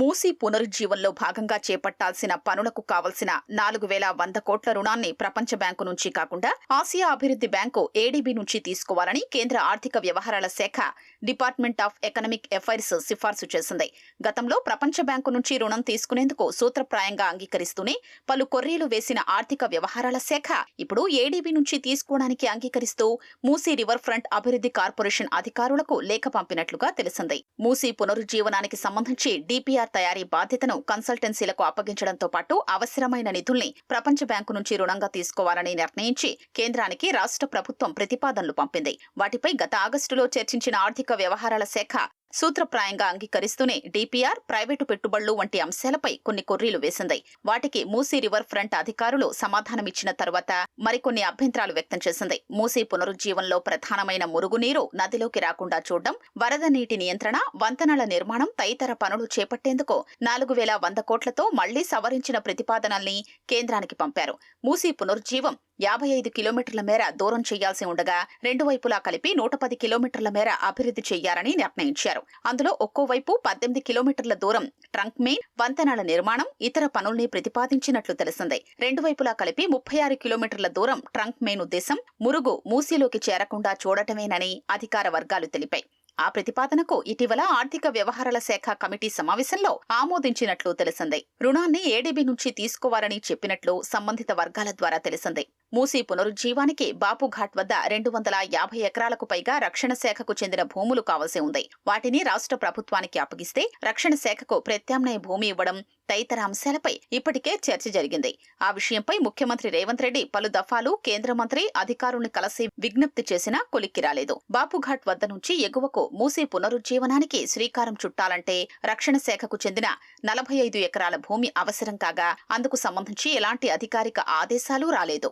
మూసీ పునరుజ్జీవంలో భాగంగా చేపట్టాల్సిన పనులకు కావలసిన నాలుగు వేల వంద కోట్ల రుణాన్ని ప్రపంచ బ్యాంకు నుంచి కాకుండా ఆసియా అభివృద్ధి బ్యాంకు ఏడీబీ నుంచి తీసుకోవాలని కేంద్ర ఆర్థిక వ్యవహారాల శాఖ డిపార్ట్మెంట్ ఆఫ్ ఎకనామిక్ అఫైర్స్ సిఫార్సు చేసింది. గతంలో ప్రపంచ బ్యాంకు నుంచి రుణం తీసుకునేందుకు సూత్రప్రాయంగా అంగీకరిస్తూనే పలు కొర్రీలు వేసిన ఆర్థిక వ్యవహారాల శాఖ ఇప్పుడు ఏడీబీ నుంచి తీసుకోవడానికి అంగీకరిస్తూ మూసీ రివర్ ఫ్రంట్ అభివృద్ధి కార్పొరేషన్ అధికారులకు లేఖ పంపినట్లుగా తెలిసింది. మూసీ పునరుజ్జీవనానికి సంబంధించి డిపిఆర్ తయారీ బాధ్యతను కన్సల్టెన్సీలకు అప్పగించడంతో పాటు అవసరమైన నిధుల్ని ప్రపంచ బ్యాంకు నుంచి రుణంగా తీసుకోవాలని నిర్ణయించి కేంద్రానికి రాష్ట్ర ప్రభుత్వం ప్రతిపాదనలు పంపింది. వాటిపై గత ఆగస్టులో చర్చించిన ఆర్థిక వ్యవహారాల శాఖ సూత్రప్రాయంగా అంగీకరిస్తూనే డిపిఆర్ ప్రైవేటు పెట్టుబడులు వంటి అంశాలపై కొన్ని కొర్రీలు వేసింది. వాటికి మూసీ రివర్ ఫ్రంట్ అధికారులు సమాధానమిచ్చిన తర్వాత మరికొన్ని అభ్యంతరాలు వ్యక్తం చేసింది. మూసీ పునరుజ్జీవంలో ప్రధానమైన మురుగునీరు నదిలోకి రాకుండా చూడడం వరద నీటి నియంత్రణ వంతెనల నిర్మాణం తదితర పనులు చేపట్టేందుకు నాలుగు వేల వంద కోట్లతో మళ్ళీ సవరించిన ప్రతిపాదనల్ని కేంద్రానికి పంపారు. మూసీ పునరుజ్జీవం యాభై ఐదు కిలోమీటర్ల మేర దూరం చేయాల్సి ఉండగా రెండు వైపులా కలిపి నూట పది కిలోమీటర్ల మేర అభివృద్ధి చేయాలని నిర్ణయించారు. అందులో ఒక్కోవైపు పద్దెనిమిది కిలోమీటర్ల దూరం ట్రంక్ మెయిన్ వంతెనల నిర్మాణం ఇతర పనుల్ని ప్రతిపాదించినట్లు తెలిసింది. రెండు వైపులా కలిపి ముప్పై ఆరు కిలోమీటర్ల దూరం ట్రంక్ మెయిన్ ఉద్దేశం మురుగు మూసీలోకి చేరకుండా చూడటమేనని అధికార వర్గాలు తెలిపాయి. ఆ ప్రతిపాదనకు ఇటీవల ఆర్థిక వ్యవహారాల శాఖ కమిటీ సమావేశంలో ఆమోదించినట్లు తెలిసింది. రుణాన్ని ఏడీబీ నుంచి తీసుకోవాలని చెప్పినట్లు సంబంధిత వర్గాల ద్వారా తెలిసింది. మూసీ పునరుజ్జీవానికి బాపుఘాట్ వద్ద రెండు వందల యాభై ఎకరాలకు పైగా రక్షణ శాఖకు చెందిన భూములు కావలసి ఉంది. వాటిని రాష్ట్ర ప్రభుత్వానికి అప్పగిస్తే రక్షణ శాఖకు ప్రత్యామ్నాయ భూమి ఇవ్వడం తదితర అంశాలపై ఇప్పటికే చర్చ జరిగింది. ఆ విషయంపై ముఖ్యమంత్రి రేవంత్ రెడ్డి పలు దఫాలు కేంద్ర మంత్రి అధికారుల్ని కలిసి విజ్ఞప్తి చేసినా కొలిక్కి రాలేదు. బాపుఘాట్ వద్ద నుంచి ఎగువకు మూసీ పునరుజ్జీవనానికి శ్రీకారం చుట్టాలంటే రక్షణ శాఖకు చెందిన నలభై ఐదు ఎకరాల భూమి అవసరం కాగా అందుకు సంబంధించి ఎలాంటి అధికారిక ఆదేశాలు రాలేదు.